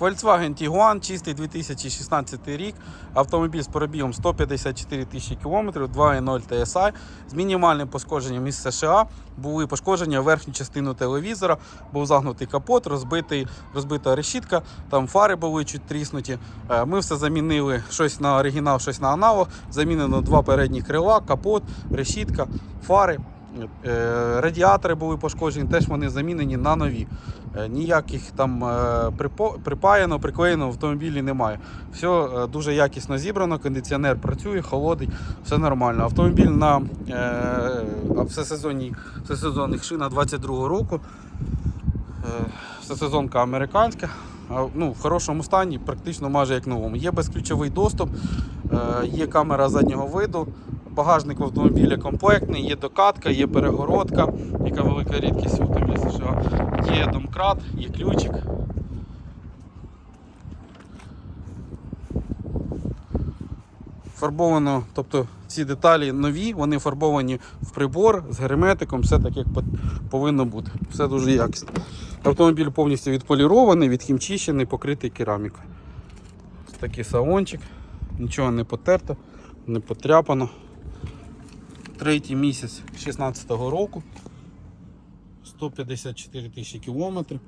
Volkswagen Tiguan, чистий 2016 рік. Автомобіль з пробігом 154 тисячі кілометрів, 2.0 TSI з мінімальним пошкодженням із США. Були пошкодження верхню частину телевізора, був загнутий капот, розбитий, розбита решітка, там фари були чуть тріснуті. Е, Ми все замінили щось на оригінал, щось на аналог. Замінено два передні крила, капот, решітка, фари. Е, Радіатори були пошкоджені, теж вони замінені на нові. Е, Ніяких там е, припаяно, приклеєно в автомобілі немає. Все дуже якісно зібрано, кондиціонер працює, холодить, все нормально. Автомобіль на всесезонних шинах 22 року. Всесезонка американська. Ну, в хорошому стані, практично майже як новому. Є безключовий доступ, є камера заднього виду, багажник в автомобіля комплектний, є докатка, є перегородка, яка велика рідкість в автомобілі США. Є домкрат, є ключик. Фарбовано, тобто ці деталі нові, вони фарбовані в прибор з герметиком, все так, як повинно бути. Все дуже якісно. Автомобіль повністю відполірований, відхімчищений, покритий керамікою. Такий салончик, нічого не потерто, не потряпано. Третій місяць 16-го року. 154 тисячі кілометрів.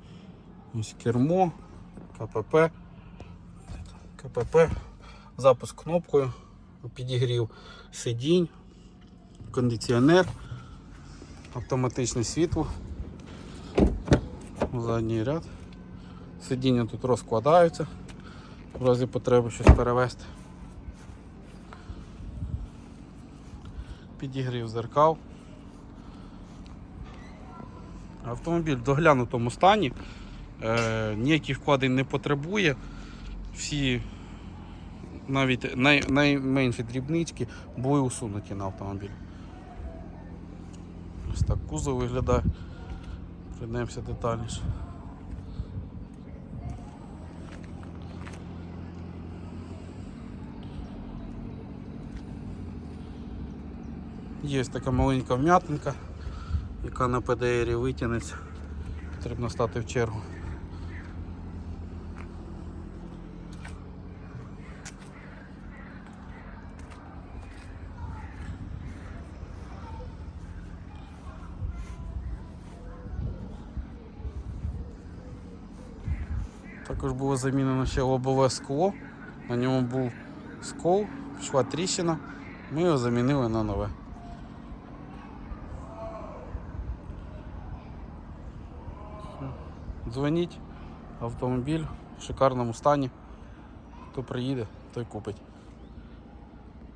Ось кермо, КПП. КПП, запуск кнопкою, підігрів сидінь, кондиціонер, автоматичне світло, задній ряд. Сидіння тут розкладаються в разі потреби щось перевезти. Підігрів зеркал. Автомобіль в доглянутому стані, е, ніяких вкладень не потребує. Всі навіть най, найменші дрібнички були усунуті на автомобіль. Ось так кузов виглядає. Прийдемося детальніше. Є така маленька вм'ятинка, яка на ПДРі витягнеться. Потрібно стати в чергу. Також було замінено ще лобове скло. На ньому був скол, йшла тріщина. Ми його замінили на нове. Дзвоніть, автомобіль в шикарному стані. Хто приїде, той купить.